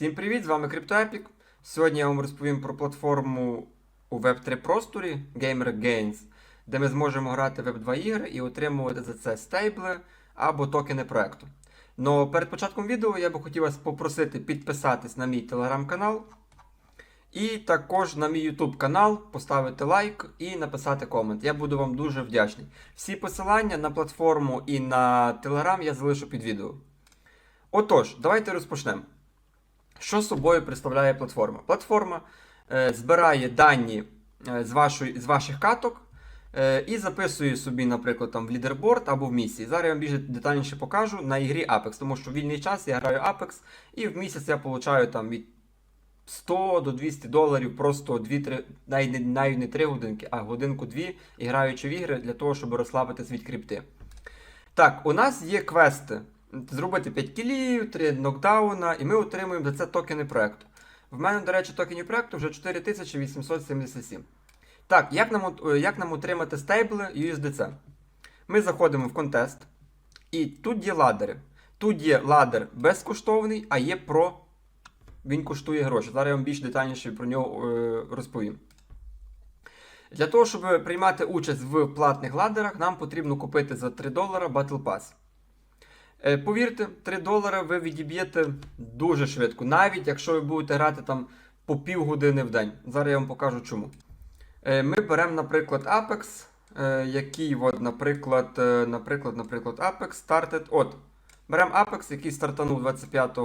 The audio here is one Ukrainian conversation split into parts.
Всім привіт! З вами CryptoEpic. Сьогодні я вам розповім про платформу у Web3 просторі Gamer Gains, де ми зможемо грати в Web2 ігри і отримувати за це стейбли або токени проекту. Но перед початком відео я би хотів вас попросити підписатись на мій телеграм-канал і також на мій YouTube канал, поставити лайк і написати комент. Я буду вам дуже вдячний. Всі посилання на платформу і на телеграм я залишу під відео. Отож, давайте розпочнемо. Що собою представляє платформа? Платформа е, збирає дані е, з, вашої, з ваших каток е, і записує собі, наприклад, там в лідерборд або в місії. Зараз я вам більш детальніше покажу на ігрі Apex, тому що в вільний час я граю Apex, і в місяць я получаю там від 100 до 200 доларів, просто 2-3, навіть навіть не 3 годинки, а годинку-дві, граючи в ігри для того, щоб розслабитись від крипти. Так, у нас є квести. Зробити 5 кілів, 3 нокдауна, і ми отримуємо за це токени проекту. В мене, до речі, токенів проекту вже 4877. Так, як нам, е, як нам отримати стейбли USDC? Ми заходимо в контест, і тут є ладери. Тут є ладер безкоштовний, а є про. Він коштує гроші. Зараз я вам більш детальніше про нього е, розповім. Для того, щоб приймати участь в платних ладерах, нам потрібно купити за 3 долара Battle Pass. Е, Повірте, 3 долари ви відіб'єте дуже швидко, навіть якщо ви будете грати там по півгодини в день. Зараз я вам покажу чому. Е, Ми беремо, наприклад, Apex, е, який, от, наприклад, наприклад, наприклад, Apex started. От, беремо Apex, який стартанув 25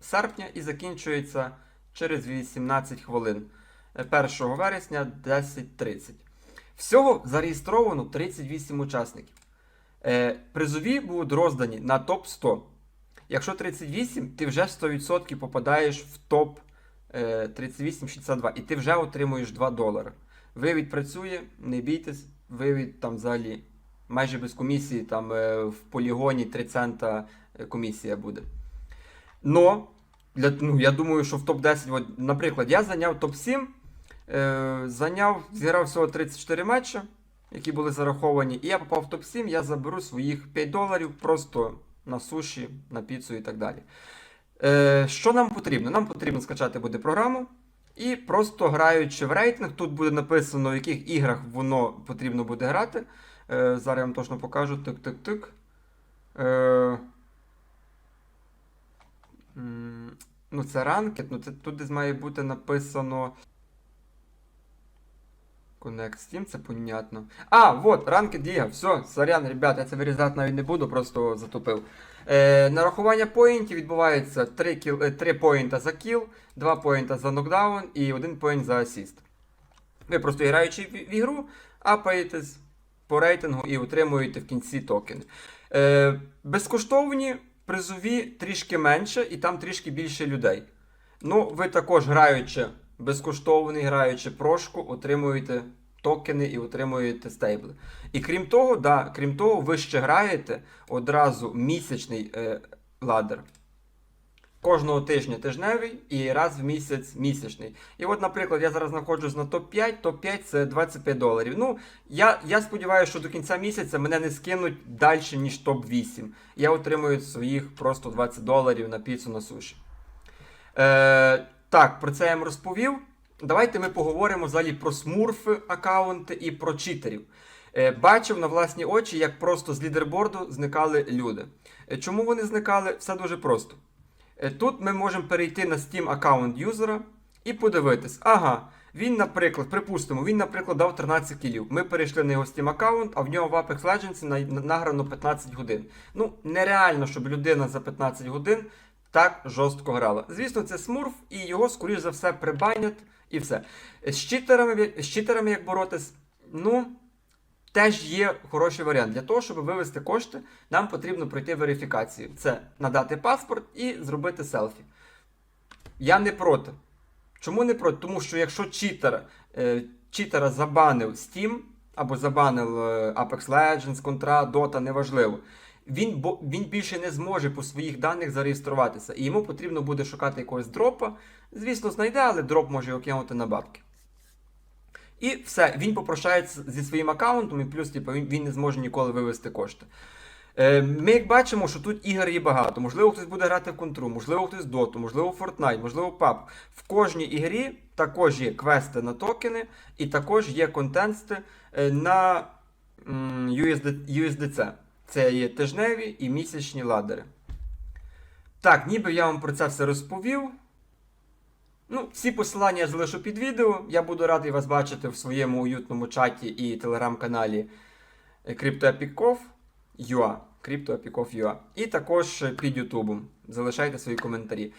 серпня і закінчується через 18 хвилин. Е, 1 вересня 10.30. Всього зареєстровано 38 учасників. Е, призові будуть роздані на топ 100. Якщо 38, ти вже 100% попадаєш в топ е, 3862 і ти вже отримуєш 2 долари. Вивід працює, не бійтесь, вивід там взагалі майже без комісії, там е, в полігоні 3 цента е, комісія буде. Но, для, ну, я думаю, що в топ-10, от, наприклад, я зайняв топ-7, е, зайняв, зіграв всього 34 матчі які були зараховані, і я попав в топ-7, я заберу своїх 5 доларів просто на суші, на піцу і так далі. Е, що нам потрібно? Нам потрібно скачати буде програму. І просто граючи в рейтинг, тут буде написано, в яких іграх воно потрібно буде грати. Е, зараз я вам точно покажу. Тик-тик-тик. Е, ну, це ранкет, ну це тут десь має бути написано. Connect Steam, це понятно. А, вот, Ranked Liga. Все, сорян, ребят, я це вирізати навіть не буду, просто затупив. Е, нарахування поінтів відбувається 3, кіл, е, 3 поінта за кіл, 2 поінта за нокдаун і 1 поінт за асіст. Ви просто граючи в, в ігру, апаєтесь по рейтингу і отримуєте в кінці токени. Е, безкоштовні призові трішки менше, і там трішки більше людей. Ну, ви також граючи безкоштовний, граючи прошку, отримуєте токени і отримуєте стейбли. І крім того, да, крім того, ви ще граєте одразу місячний е, ладер. Кожного тижня тижневий і раз в місяць місячний. І от, наприклад, я зараз знаходжусь на топ-5, топ-5 це 25 доларів. Ну, я, я сподіваюся, що до кінця місяця мене не скинуть далі, ніж топ-8. Я отримую своїх просто 20 доларів на піцу на суші. Е, так, про це я вам розповів. Давайте ми поговоримо взагалі про смурфи аккаунти і про читерів. Е, бачив на власні очі, як просто з лідерборду зникали люди. Е, чому вони зникали? Все дуже просто. Е, Тут ми можемо перейти на Steam аккаунт юзера і подивитись. Ага, він, наприклад, припустимо, він, наприклад, дав 13 кілів. Ми перейшли на його Steam аккаунт, а в нього в Apex Legends на- на- награно 15 годин. Ну, нереально, щоб людина за 15 годин так жорстко грала. Звісно, це смурф, і його, скоріш за все, прибанять і все. З читерами, з читерами як боротись, ну. Теж є хороший варіант. Для того, щоб вивести кошти, нам потрібно пройти верифікацію. Це надати паспорт і зробити селфі. Я не проти. Чому не проти? Тому що якщо читер, е, читера забанив Steam або забанив е, Apex Legends, Contra, Dota, неважливо. Він, бо, він більше не зможе по своїх даних зареєструватися. І йому потрібно буде шукати якогось дропа. Звісно, знайде, але дроп може його кинути на бабки. І все, він попрощається зі своїм аккаунтом, і плюс типу, він, він не зможе ніколи вивести кошти. Е, Ми як бачимо, що тут ігор є багато. Можливо, хтось буде грати в контру, можливо, хтось Доту, можливо, Fortnite, можливо, PUBG. В кожній ігрі також є квести на токени, і також є контенти е, на USD, USDC. Це є тижневі і місячні ладери. Так, ніби я вам про це все розповів. Ну, всі посилання я залишу під відео. Я буду радий вас бачити в своєму уютному чаті і телеграм-каналі CryptoEpicov.ua. І також під Ютубом. Залишайте свої коментарі.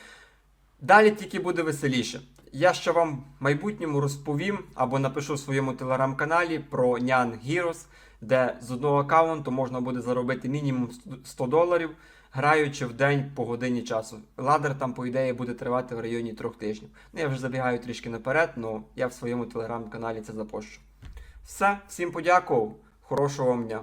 Далі тільки буде веселіше. Я ще вам в майбутньому розповім або напишу в своєму телеграм-каналі про Nyan Heroes, де з одного аккаунту можна буде заробити мінімум 100 доларів, граючи в день по годині часу. Ладер там, по ідеї, буде тривати в районі трьох тижнів. Ну, я вже забігаю трішки наперед, але я в своєму телеграм-каналі це запощу. Все, всім подякував. Хорошого вам дня.